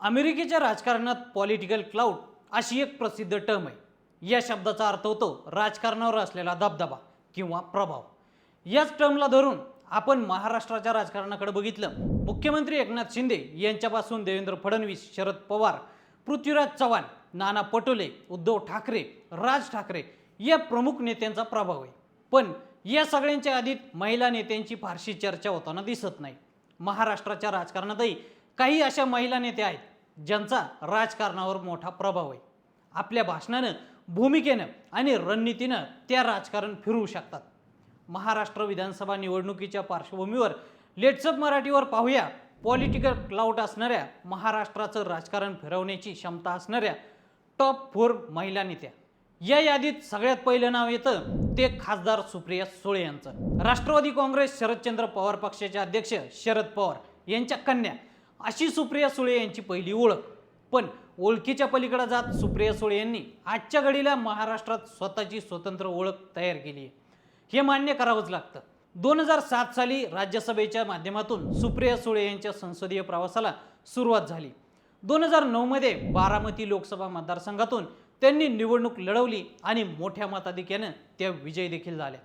अमेरिकेच्या राजकारणात political cloud अशी एक प्रसिद्ध टर्म आहे. या शब्दाचा अर्थ होतो राजकारणावर असलेला दबदबा किंवा प्रभाव. याच टर्मला धरून आपण महाराष्ट्राच्या राजकारणाकडे बघितलं. मुख्यमंत्री एकनाथ शिंदे यांच्यापासून देवेंद्र फडणवीस शरद पवार पृथ्वीराज चव्हाण नाना पटोले उद्धव ठाकरे राज ठाकरे या प्रमुख नेत्यांचा प्रभाव आहे. पण या सगळ्यांच्या आधीत महिला नेत्यांची फारशी चर्चा होताना दिसत नाही. महाराष्ट्राच्या राजकारणातही काही अशा महिला नेत्या आहेत ज्यांचा राजकारणावर मोठा प्रभाव आहे. आपल्या भाषणानं भूमिकेनं आणि रणनीतीनं त्या राजकारण फिरवू शकतात. महाराष्ट्र विधानसभा निवडणुकीच्या पार्श्वभूमीवर लेट्सअप मराठीवर पाहूया. पॉलिटिकल क्लाउड असणाऱ्या महाराष्ट्राचं राजकारण फिरवण्याची क्षमता असणाऱ्या टॉप फोर महिला नेत्या. या यादीत सगळ्यात पहिलं नाव येतं ते खासदार सुप्रिया सुळे यांचं. राष्ट्रवादी काँग्रेस शरदचंद्र पवार पक्षाचे अध्यक्ष शरद पवार यांच्या कन्या अशी सुप्रिया सुळे यांची पहिली ओळख. पण ओळखीच्या पलीकडे जात सुप्रिया सुळे यांनी आजच्या घडीला महाराष्ट्रात स्वतःची स्वतंत्र ओळख तयार केली आहे. हे मान्य करावंच लागतं. दोन हजार सात साली राज्यसभेच्या माध्यमातून सुप्रिया सुळे यांच्या संसदीय प्रवासाला सुरुवात झाली. दोन हजार नऊमध्ये बारामती लोकसभा मतदारसंघातून त्यांनी निवडणूक लढवली आणि मोठ्या मताधिक्यानं त्या विजयी देखील झाल्या.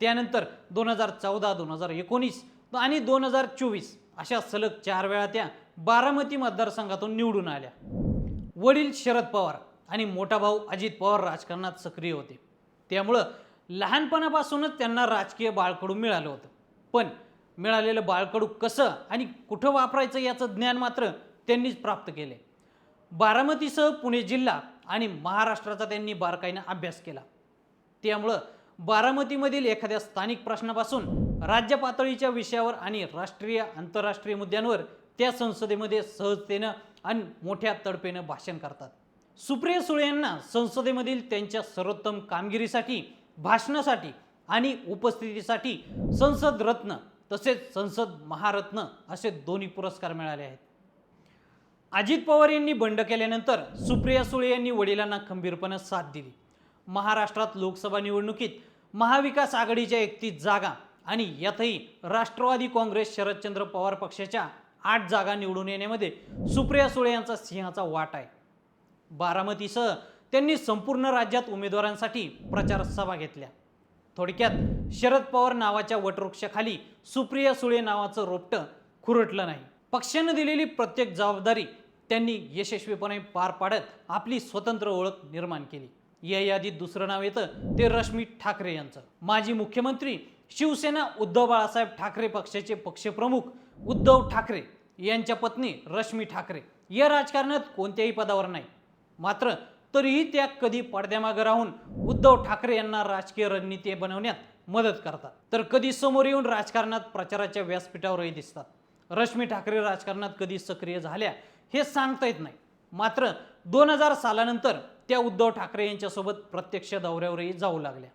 त्यानंतर दोन हजार चौदा दोन हजार एकोणीस आणि दोन हजार चोवीस अशा सलग चार वेळा त्या बारामती मतदारसंघातून निवडून आल्या. वडील शरद पवार आणि मोठा भाऊ अजित पवार राजकारणात सक्रिय होते. त्यामुळं लहानपणापासूनच त्यांना राजकीय बाळकडू मिळालं होतं. पण मिळालेलं बाळकडू कसं आणि कुठं वापरायचं याचं ज्ञान मात्र त्यांनीच प्राप्त केले बारामतीसह पुणे जिल्हा आणि महाराष्ट्राचा त्यांनी बारकाईनं अभ्यास केला. त्यामुळं बारामतीमधील एखाद्या स्थानिक प्रश्नापासून राज्य पातळीच्या विषयावर आणि राष्ट्रीय आंतरराष्ट्रीय मुद्द्यांवर त्या संसदेमध्ये सहजतेनं आणि मोठ्या तडपेनं भाषण करतात. सुप्रिया सुळे यांना संसदेमधील त्यांच्या सर्वोत्तम कामगिरीसाठी भाषणासाठी आणि उपस्थितीसाठी संसद रत्न तसेच संसद महारत्न असे दोन्ही पुरस्कार मिळाले आहेत. अजित पवार यांनी बंड केल्यानंतर सुप्रिया सुळे यांनी वडिलांना खंबीरपणे साथ दिली. महाराष्ट्रात लोकसभा निवडणुकीत महाविकास आघाडीच्या एकतीस जागा आणि यातही राष्ट्रवादी काँग्रेस शरदचंद्र पवार पक्षाच्या आठ जागा निवडून येण्यामध्ये सुप्रिया सुळे यांचा सिंहाचा वाट आहे. बारामतीसह त्यांनी संपूर्ण राज्यात उमेदवारांसाठी प्रचार सभा घेतल्या. थोडक्यात शरद पवार नावाच्या वटवृक्षाखाली सुप्रिया सुळे नावाचं रोपटं खुरटलं नाही. पक्षानं दिलेली प्रत्येक जबाबदारी त्यांनी यशस्वीपणे पार पाडत आपली स्वतंत्र ओळख निर्माण केली. या यादीत दुसरं नाव येतं ते रश्मी ठाकरे यांचं. माजी मुख्यमंत्री शिवसेना उद्धव बाळासाहेब ठाकरे पक्षाचे पक्षप्रमुख उद्धव ठाकरे यांच्या पत्नी रश्मी ठाकरे या राजकारणात कोणत्याही पदावर नाही. मात्र तरीही त्या कधी पडद्यामागे राहून उद्धव ठाकरे यांना राजकीय रणनीती बनवण्यात मदत करतात. तर कधी समोर येऊन राजकारणात प्रचाराच्या व्यासपीठावरही दिसतात. रश्मी ठाकरे राजकारणात कधी सक्रिय झाल्या हे सांगता येत नाही. मात्र दोन हजार सालानंतर त्या उद्धव ठाकरे यांच्यासोबत प्रत्यक्ष दौऱ्यावरही जाऊ लागल्या.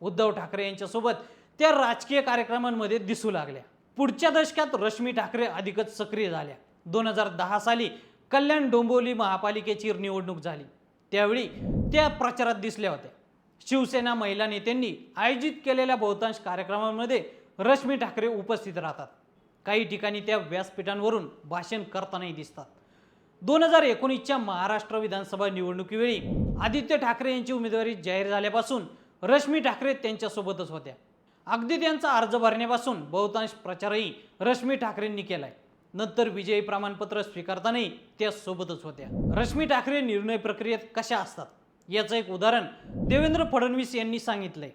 उद्धव ठाकरे यांच्यासोबत त्या राजकीय कार्यक्रमांमध्ये दिसू लागल्या. पुढच्या दशकात रश्मी ठाकरे अधिकच सक्रिय झाल्या. दोन हजार दहा साली कल्याण डोंबिवली महापालिकेची निवडणूक झाली. त्यावेळी त्या प्रचारात दिसल्या होत्या. शिवसेना महिला नेत्यांनी आयोजित केलेल्या बहुतांश कार्यक्रमांमध्ये रश्मी ठाकरे उपस्थित राहतात. काही ठिकाणी त्या व्यासपीठांवरून भाषण करतानाही दिसतात. दोन हजार एकोणीसच्या महाराष्ट्र विधानसभा निवडणुकीवेळी आदित्य ठाकरे यांची उमेदवारी जाहीर झाल्यापासून रश्मी ठाकरे त्यांच्यासोबतच होत्या. अगदी त्यांचा अर्ज भरण्यापासून बहुतांश प्रचारही रश्मी ठाकरेंनी केलाय. नंतर विजयी प्रमाणपत्र स्वीकारतानाही त्या सोबतच होत्या. रश्मी ठाकरे निर्णय प्रक्रियेत कशा असतात? याचं एक उदाहरण देवेंद्र फडणवीस यांनी सांगितलंय.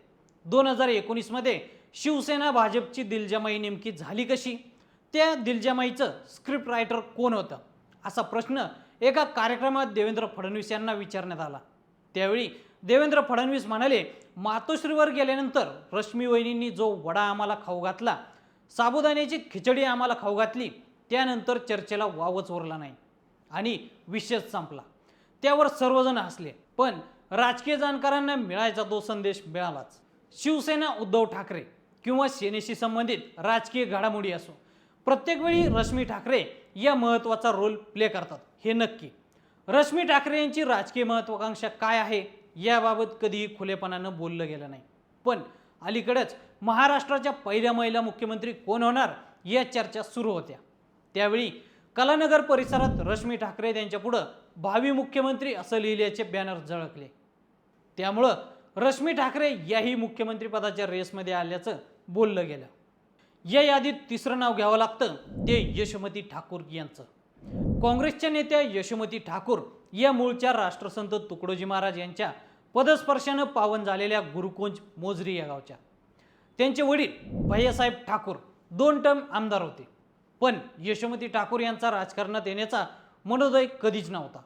दोन हजार एकोणीसमध्ये शिवसेना भाजपची दिलजमाई नेमकी झाली कशी? त्या दिलजमाईचं स्क्रिप्ट रायटर कोण होतं? असा प्रश्न एका कार्यक्रमात देवेंद्र फडणवीस यांना विचारण्यात आला. त्यावेळी देवेंद्र फडणवीस म्हणाले मातोश्रीवर गेल्यानंतर रश्मी वहिनींनी जो वडा आम्हाला खाऊ घातला साबुदाण्याची खिचडी आम्हाला खाऊ घातली त्यानंतर चर्चेला वावच उरला नाही आणि विषयच संपला. त्यावर सर्वजण हसले पण राजकीय जाणकारांना मिळायचा तो संदेश मिळालाच. शिवसेना उद्धव ठाकरे किंवा सेनेशी संबंधित राजकीय घडामोडी असो प्रत्येक वेळी रश्मी ठाकरे या महत्त्वाचा रोल प्ले करतात हे नक्की. रश्मी ठाकरे यांची राजकीय महत्वाकांक्षा काय आहे? याबाबत कधीही खुलेपणानं बोललं गेलं नाही. पण अलीकडेच महाराष्ट्राच्या पहिल्या महिला मुख्यमंत्री कोण होणार या चर्चा सुरू होत्या. त्यावेळी कलानगर परिसरात रश्मी ठाकरे यांच्यापुढं भावी मुख्यमंत्री असं लिहिल्याचे बॅनर झळकले. त्यामुळं रश्मी ठाकरे याही मुख्यमंत्रीपदाच्या रेसमध्ये आल्याचं बोललं गेलं. या यादीत तिसरं नाव घ्यावं लागतं ते यशोमती ठाकूर यांचं. काँग्रेसच्या नेत्या यशोमती ठाकूर या मूळच्या राष्ट्रसंत तुकडोजी महाराज यांच्या पदस्पर्शानं पावन झालेल्या गुरुकुंज मोजरी या गावच्या. त्यांचे वडील भैयासाहेब ठाकूर दोन टर्म आमदार होते. पण यशोमती ठाकूर यांचा राजकारणात येण्याचा मनोदय कधीच नव्हता.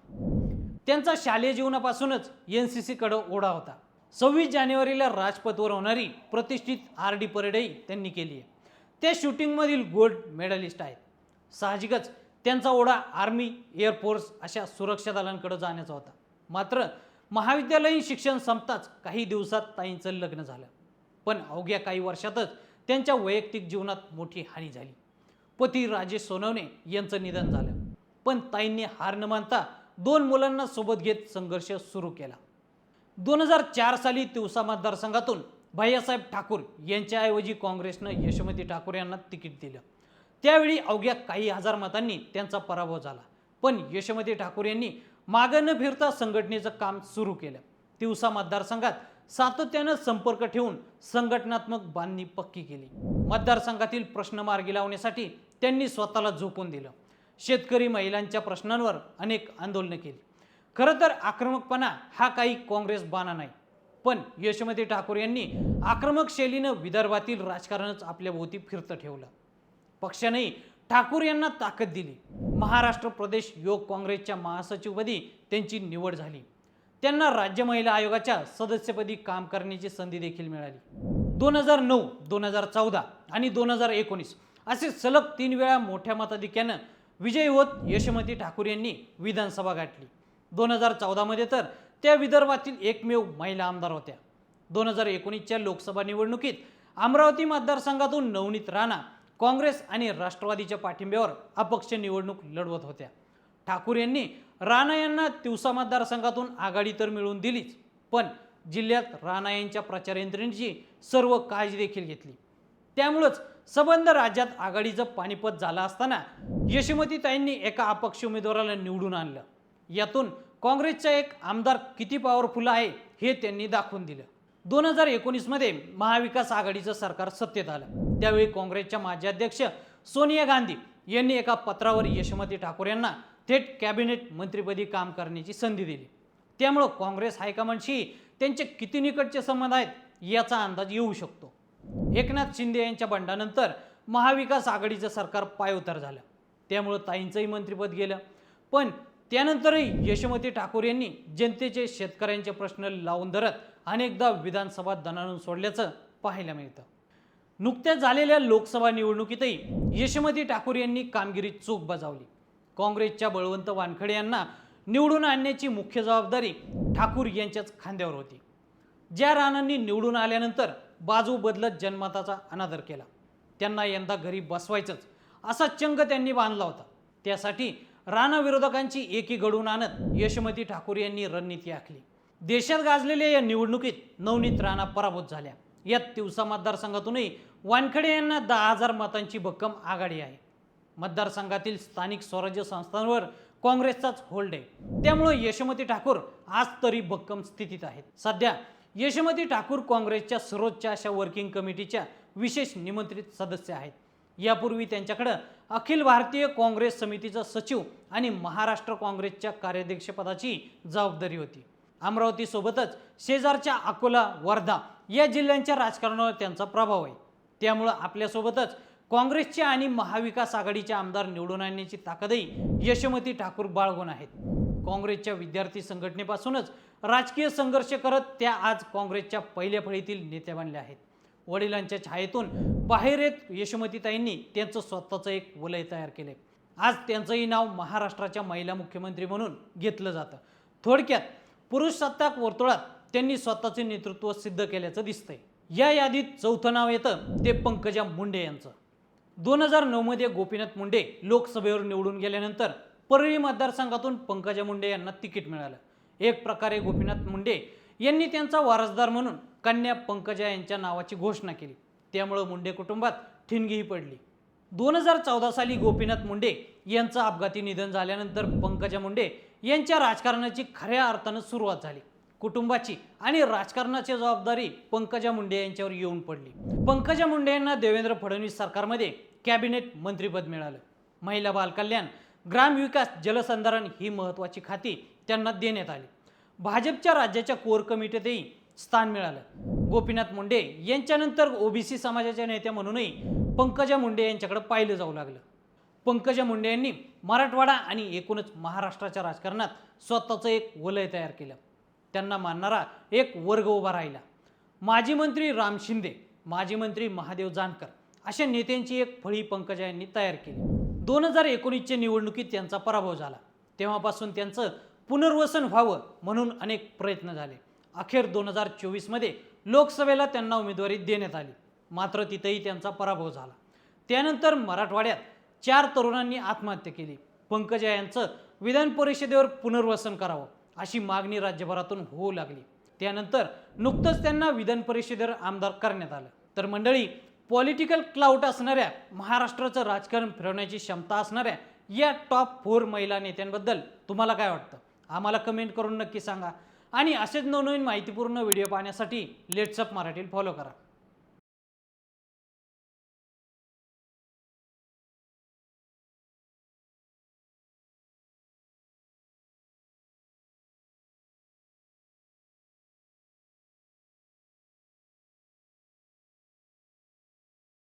त्यांचा शालेय जीवनापासूनच एन सी सीकडं ओढा होता. सव्वीस जानेवारीला राजपथवर होणारी प्रतिष्ठित आर डी परेडही त्यांनी केली आहे. त्या शूटिंगमधील गोल्ड मेडलिस्ट आहेत. साहजिकच त्यांचा ओढा आर्मी एअरफोर्स अशा सुरक्षा दलांकडे जाण्याचा होता. मात्र महाविद्यालयीन शिक्षण संपताच काही दिवसात ताईंचं लग्न झालं. पण अवघ्या काही वर्षातच त्यांच्या वैयक्तिक जीवनात मोठी हानी झाली. पती राजेश सोनवणे यांचं निधन झालं. पण ताईंनी हार न मानता दोन मुलांना सोबत घेत संघर्ष सुरू केला. दोन हजार चार साली तिवसा मतदारसंघातून भैयासाहेब ठाकूर यांच्याऐवजी काँग्रेसनं यशोमती ठाकूर यांना तिकीट दिलं. त्यावेळी अवघ्या काही हजार मतांनी त्यांचा पराभव झाला. पण यशोमती ठाकूर यांनी मागं न फिरता संघटनेचं काम सुरू केलं. तिवसा मतदारसंघात सातत्यानं संपर्क ठेवून संघटनात्मक बांधणी पक्की केली. मतदारसंघातील प्रश्न मार्गी लावण्यासाठी त्यांनी स्वतःला झोपून दिलं. शेतकरी महिलांच्या प्रश्नांवर अनेक आंदोलनं केली. खरं तर आक्रमकपणा हा काही काँग्रेस बाणा नाही. पण यशोमती ठाकूर यांनी आक्रमक शैलीनं विदर्भातील राजकारणच आपल्या भोवती फिरतं ठेवलं. पक्षानेही ठाकूर यांना ताकद दिली. महाराष्ट्र प्रदेश योग काँग्रेसच्या महासचिवपदी त्यांची निवड झाली. त्यांना राज्य महिला आयोगाच्या सदस्यपदी काम करण्याची संधी देखील मिळाली. दोन हजार नऊ दोन हजार चौदा आणि दोन हजार एकोणीस असे सलग तीन वेळा मोठ्या मताधिक्यानं विजयी होत यशोमती ठाकूर यांनी विधानसभा गाठली. दोन हजार चौदामध्ये तर त्या विदर्भातील एकमेव महिला आमदार होत्या. दोन हजार एकोणीसच्या लोकसभा निवडणुकीत अमरावती मतदारसंघातून नवनीत राणा काँग्रेस आणि राष्ट्रवादीच्या पाठिंब्यावर अपक्ष निवडणूक लढवत होत्या. ठाकूर यांनी राणा यांना तिवसा मतदारसंघातून आघाडी तर मिळवून दिलीच पण जिल्ह्यात राणा यांच्या प्रचार यंत्रणेची सर्व काळजी देखील घेतली. त्यामुळंच सबंध राज्यात आघाडीचं पानिपत झालं असताना यशोमतीताईंनी एका अपक्ष उमेदवाराला निवडून आणलं. यातून काँग्रेसचा एक आमदार किती पॉवरफुल आहे हे त्यांनी दाखवून दिलं. दोन हजार एकोणीसमध्ये महाविकास आघाडीचं सरकार सत्तेत आलं. त्यावेळी काँग्रेसच्या माजी अध्यक्ष सोनिया गांधी यांनी एका पत्रावर यशोमती ठाकूर यांना थेट कॅबिनेट मंत्रीपदी काम करण्याची संधी दिली. त्यामुळं काँग्रेस हायकमांडशी त्यांचे किती निकटचे संबंध आहेत याचा अंदाज येऊ शकतो. एकनाथ शिंदे यांच्या बंडानंतर महाविकास आघाडीचं सरकार पायउतार झालं. त्यामुळं ताईंचंही मंत्रिपद गेलं. पण त्यानंतरही यशोमती ठाकूर यांनी जनतेचे शेतकऱ्यांचे प्रश्न लावून धरत अनेकदा विधानसभा दणाणून सोडल्याचं पाहायला मिळतं. नुकत्याच झालेल्या लोकसभा निवडणुकीतही यशोमती ठाकूर यांनी कामगिरीत चूक बजावली. काँग्रेसच्या बळवंत वानखडे यांना निवडून आणण्याची मुख्य जबाबदारी ठाकूर यांच्याच खांद्यावर होती. ज्या राणांनी निवडून आल्यानंतर बाजू बदलत जनमताचा अनादर केला. त्यांना यंदा घरी बसवायचंच असा चंग त्यांनी बांधला होता. त्यासाठी राणा विरोधकांची एकी घडवून आणत यशोमती ठाकूर यांनी रणनीती आखली. देशात गाजलेल्या या निवडणुकीत नवनीत राणा पराभूत झाल्या. यात तिवसा मतदारसंघातूनही वानखडे यांना दहा हजार मतांची भक्कम आघाडी आहे. मतदारसंघातील स्थानिक स्वराज्य संस्थांवर काँग्रेसचाच होल्ड आहे. त्यामुळे यशोमती ठाकूर आज तरी भक्कम स्थितीत आहेत. सध्या यशोमती ठाकूर काँग्रेसच्या सर्वोच्च अशा वर्किंग कमिटीच्या विशेष निमंत्रित सदस्य आहेत. यापूर्वी त्यांच्याकडं अखिल भारतीय काँग्रेस समितीचा सचिव आणि महाराष्ट्र काँग्रेसच्या कार्याध्यक्षपदाची जबाबदारी होती. अमरावतीसोबतच शेजारच्या अकोला वर्धा या जिल्ह्यांच्या राजकारणावर त्यांचा प्रभाव आहे. त्यामुळं आपल्यासोबतच काँग्रेसच्या आणि महाविकास आघाडीचे आमदार निवडून आणण्याची ताकदही यशोमती ठाकूर बाळगून आहेत. काँग्रेसच्या विद्यार्थी संघटनेपासूनच राजकीय संघर्ष करत त्या आज काँग्रेसच्या पहिल्या फळीतील नेत्या बनल्या आहेत. वडिलांच्या छायेतून बाहेर येत यशोमतीताईंनी त्यांचं स्वतःचं एक वलय तयार केले आज त्यांचंही नाव महाराष्ट्राच्या महिला मुख्यमंत्री म्हणून घेतलं जातं. थोडक्यात पुरुष सत्ताक वर्तुळात त्यांनी स्वतःचे नेतृत्व सिद्ध केल्याचं दिसतंय. या यादीत चौथं नाव येतं ते पंकजा मुंडे यांचं. दोन हजार नऊमध्ये गोपीनाथ मुंडे लोकसभेवर निवडून गेल्यानंतर परळी मतदारसंघातून पंकजा मुंडे यांना तिकीट मिळालं. एक प्रकारे गोपीनाथ मुंडे यांनी त्यांचा वारसदार म्हणून कन्या पंकजा यांच्या नावाची घोषणा केली. त्यामुळं मुंडे कुटुंबात ठिणगीही पडली. दोन हजार चौदा साली गोपीनाथ मुंडे यांचं अपघाती निधन झाल्यानंतर पंकजा मुंडे यांच्या राजकारणाची खऱ्या अर्थानं सुरुवात झाली. कुटुंबाची आणि राजकारणाची जबाबदारी पंकजा मुंडे यांच्यावर येऊन पडली. पंकजा मुंडे यांना देवेंद्र फडणवीस सरकारमध्ये कॅबिनेट मंत्रीपद मिळालं. महिला बालकल्याण ग्रामविकास जलसंधारण ही महत्त्वाची खाती त्यांना देण्यात आली. भाजपच्या राज्याच्या कोर कमिटीतही स्थान मिळालं. गोपीनाथ मुंडे यांच्यानंतर ओबीसी समाजाच्या नेत्या म्हणूनही पंकजा मुंडे यांच्याकडे पाहिलं जाऊ लागलं. पंकजा मुंडे यांनी मराठवाडा आणि एकूणच महाराष्ट्राच्या राजकारणात स्वतःचं एक वलय तयार केलं. त्यांना मानणारा एक वर्ग उभा राहिला. माजी मंत्री राम शिंदे माजी मंत्री महादेव जानकर अशा नेत्यांची एक फळी पंकजा यांनी तयार केली. दोन हजार एकोणीसच्या निवडणुकीत त्यांचा पराभव झाला. तेव्हापासून त्यांचं पुनर्वसन व्हावं म्हणून अनेक प्रयत्न झाले. अखेर दोन हजार चोवीसमध्ये लोकसभेला त्यांना उमेदवारी देण्यात आली. मात्र तिथेही त्यांचा पराभव झाला. त्यानंतर मराठवाड्यात चार तरुणांनी आत्महत्या केली. पंकजा यांचं विधान परिषदेवर पुनर्वसन करावं अशी मागणी राज्यभरातून होऊ लागली. त्यानंतर नुकतंच त्यांना विधान परिषदेवर आमदार करण्यात आलं. तर मंडळी पॉलिटिकल क्लाउट असणाऱ्या महाराष्ट्राचं राजकारण फिरवण्याची क्षमता असणाऱ्या या टॉप फोर महिला नेत्यांबद्दल तुम्हाला काय वाटतं? आम्हाला कमेंट करून नक्की सांगा. आणि असेच नवनवीन माहितीपूर्ण व्हिडिओ पाहण्यासाठी लेट्सअप मराठीत फॉलो करा.